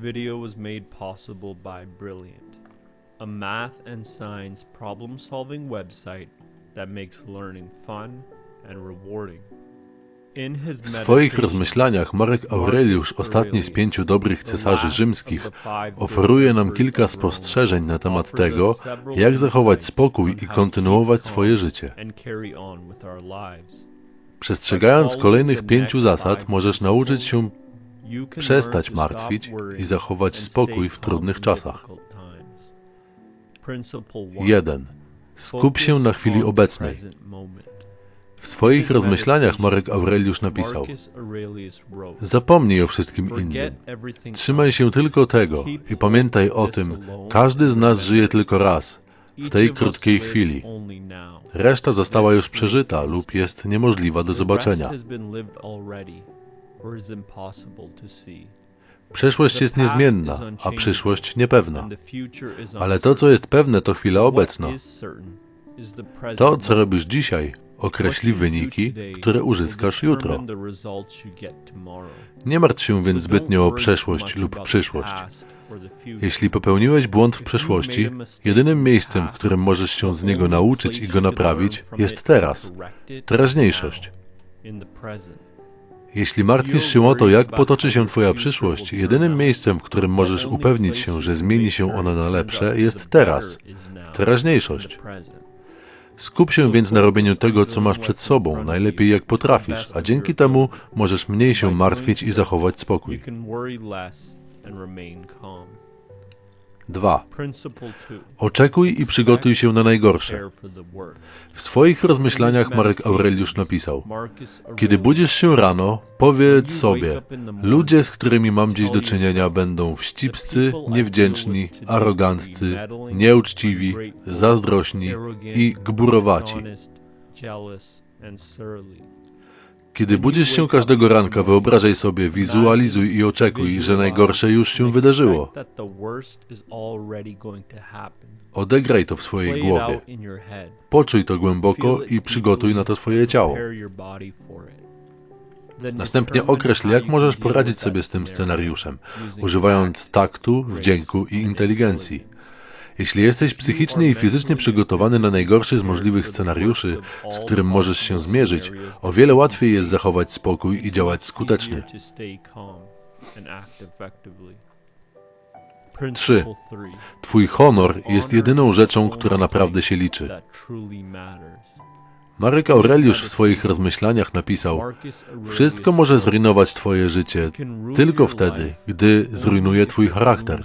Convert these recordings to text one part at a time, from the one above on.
Video was made possible by Brilliant, a math and science problem solving website that makes learning fun and rewarding. W swoich rozmyślaniach Marek Aureliusz, ostatni z pięciu dobrych cesarzy rzymskich, oferuje nam kilka spostrzeżeń na temat tego, jak zachować spokój i kontynuować swoje życie. Przestrzegając kolejnych pięciu zasad, możesz nauczyć się przestać martwić i zachować spokój w trudnych czasach. difficult times. Principle one. 1. Skup się na chwili obecnej. W swoich rozmyślaniach Marek Aureliusz napisał: Zapomnij o wszystkim innym. Trzymaj się tylko tego i pamiętaj o tym, każdy z nas żyje tylko raz, w tej krótkiej chwili. Reszta została już przeżyta lub jest niemożliwa do zobaczenia. Przeszłość jest niezmienna, a przyszłość niepewna. Ale to, co jest pewne, to chwila obecna. To, co robisz dzisiaj, określi wyniki, które uzyskasz jutro. Nie martw się więc zbytnio o przeszłość lub przyszłość. Jeśli popełniłeś błąd w przeszłości, jedynym miejscem, w którym możesz się z niego nauczyć i go naprawić, jest teraz, teraźniejszość. Jeśli martwisz się o to, jak potoczy się Twoja przyszłość, jedynym miejscem, w którym możesz upewnić się, że zmieni się ona na lepsze, jest teraz, teraźniejszość. Skup się więc na robieniu tego, co masz przed sobą, najlepiej jak potrafisz, a dzięki temu możesz mniej się martwić i zachować spokój. 2. Principle 2. Oczekuj i przygotuj się na najgorsze. W swoich rozmyślaniach Marek Aureliusz napisał: Kiedy budzisz się rano, powiedz sobie: Ludzie, z którymi mam dziś do czynienia, będą wścibscy, niewdzięczni, aroganccy, nieuczciwi, zazdrośni i gburowaci. Kiedy budzisz się każdego ranka, wyobrażaj sobie, wizualizuj i oczekuj, że najgorsze już się wydarzyło. Odegraj to w swojej głowie. Poczuj to głęboko i przygotuj na to swoje ciało. Następnie określ, jak możesz poradzić sobie z tym scenariuszem, używając taktu, wdzięku i inteligencji. Jeśli jesteś psychicznie i fizycznie przygotowany na najgorszy z możliwych scenariuszy, z którym możesz się zmierzyć, o wiele łatwiej jest zachować spokój i działać skutecznie. easier to stay calm and act effectively. 3. Principle three. Twój honor jest jedyną rzeczą, która naprawdę się liczy. Marek Aureliusz w swoich rozmyślaniach napisał: Wszystko może zrujnować Twoje życie tylko wtedy, gdy zrujnuje Twój charakter.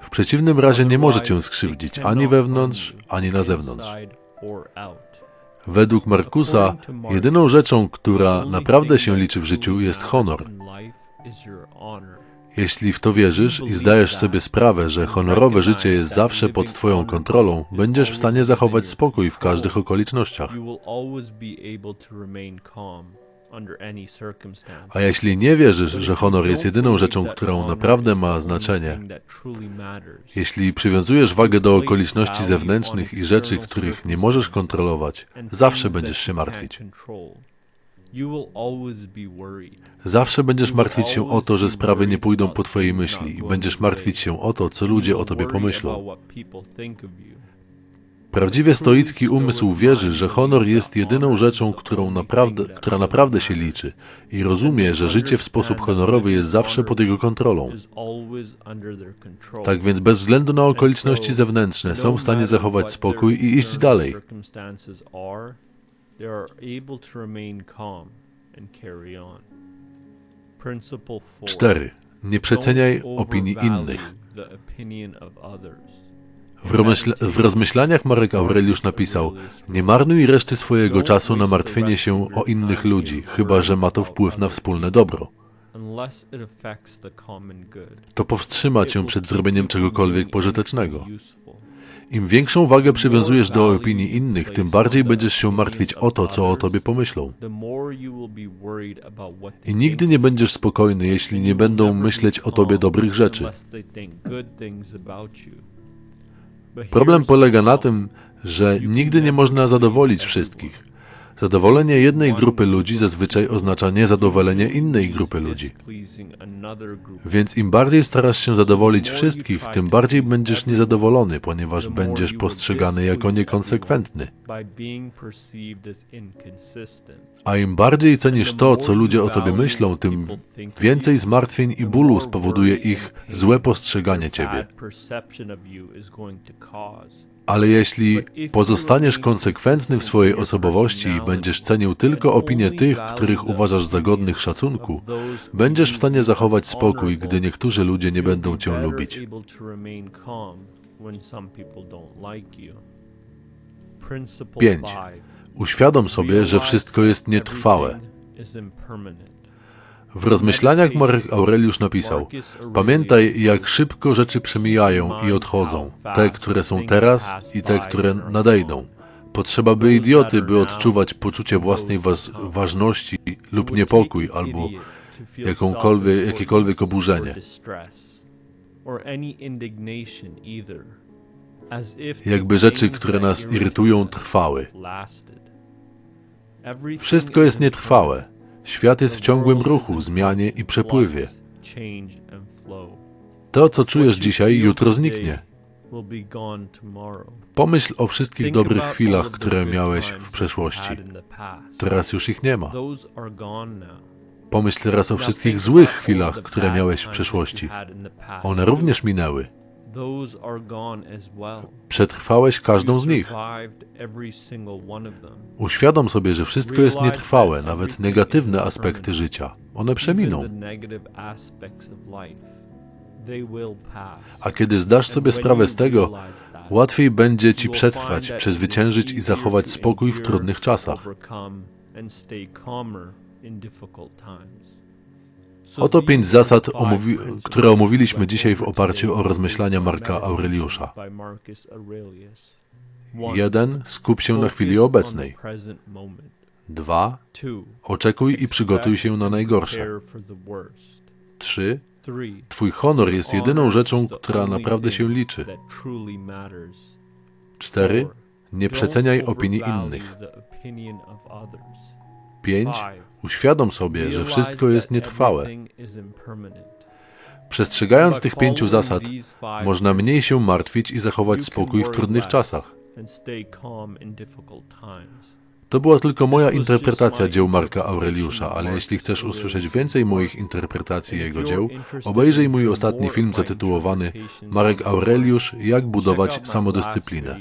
W przeciwnym razie nie może Cię skrzywdzić ani wewnątrz, ani na zewnątrz. Według Markusa, jedyną rzeczą, która naprawdę się liczy w życiu, jest honor. Jeśli w to wierzysz i zdajesz sobie sprawę, że honorowe życie jest zawsze pod Twoją kontrolą, będziesz w stanie zachować spokój w każdych okolicznościach. A jeśli nie wierzysz, że honor jest jedyną rzeczą, którą naprawdę ma znaczenie, jeśli przywiązujesz wagę do okoliczności zewnętrznych i rzeczy, których nie możesz kontrolować, zawsze będziesz się martwić. Zawsze będziesz martwić się o to, że sprawy nie pójdą po Twojej myśli. i będziesz martwić się o to, co ludzie o Tobie pomyślą. Prawdziwie stoicki umysł wierzy, że honor jest jedyną rzeczą, którą naprawdę, która naprawdę się liczy. I rozumie, że życie w sposób honorowy jest zawsze pod jego kontrolą. Tak więc bez względu na okoliczności zewnętrzne są w stanie zachować spokój i iść dalej. They are able to remain calm and carry on. Principle four. 4. Nie przeceniaj opinii innych. W, rozmyśla w rozmyślaniach Marek Aureliusz napisał: Nie marnuj reszty swojego czasu na martwienie się o innych ludzi, chyba że ma to wpływ na wspólne dobro. To powstrzyma cię przed zrobieniem czegokolwiek pożytecznego. Im większą wagę przywiązujesz do opinii innych, tym bardziej będziesz się martwić o to, co o tobie pomyślą. I nigdy nie będziesz spokojny, jeśli nie będą myśleć o tobie dobrych rzeczy. Problem polega na tym, że nigdy nie można zadowolić wszystkich. Zadowolenie jednej grupy ludzi zazwyczaj oznacza niezadowolenie innej grupy ludzi. Więc im bardziej starasz się zadowolić wszystkich, tym bardziej będziesz niezadowolony, ponieważ będziesz postrzegany jako niekonsekwentny. A im bardziej cenisz to, co ludzie o tobie myślą, tym więcej zmartwień i bólu spowoduje ich złe postrzeganie ciebie. Ale jeśli pozostaniesz konsekwentny w swojej osobowości i będziesz cenił tylko opinie tych, których uważasz za godnych szacunku, będziesz w stanie zachować spokój, gdy niektórzy ludzie nie będą cię lubić. Pięć. Uświadom sobie, że wszystko jest nietrwałe. W rozmyślaniach Marek Aureliusz napisał: Pamiętaj, jak szybko rzeczy przemijają i odchodzą, te, które są teraz i te, które nadejdą. Potrzeba by idioty, by odczuwać poczucie własnej ważności lub niepokój, albo jakąkolwiek, jakiekolwiek oburzenie. Jakby rzeczy, które nas irytują, trwały. Wszystko jest nietrwałe. Świat jest w ciągłym ruchu, zmianie i przepływie. To, co czujesz dzisiaj, jutro zniknie. Pomyśl o wszystkich dobrych chwilach, które miałeś w przeszłości. Teraz już ich nie ma. Pomyśl teraz o wszystkich złych chwilach, które miałeś w przeszłości. One również minęły. Przetrwałeś każdą z nich. Uświadom sobie, że wszystko jest nietrwałe, nawet negatywne aspekty życia. One przeminą. A kiedy zdasz sobie sprawę z tego, łatwiej będzie ci przetrwać, przezwyciężyć i zachować spokój w trudnych czasach. Oto pięć zasad, omówi które omówiliśmy dzisiaj w oparciu o rozmyślania Marka Aureliusza. 1. Skup się na chwili obecnej. 2. Oczekuj i przygotuj się na najgorsze. 3. Twój honor jest jedyną rzeczą, która naprawdę się liczy. 4. Nie przeceniaj opinii innych. 5. Uświadom sobie, że wszystko jest nietrwałe. Przestrzegając tych pięciu zasad, można mniej się martwić i zachować spokój w trudnych czasach. To była tylko moja interpretacja dzieł Marka Aureliusza, ale jeśli chcesz usłyszeć więcej moich interpretacji jego dzieł, obejrzyj mój ostatni film zatytułowany Marek Aureliusz Jak budować samodyscyplinę.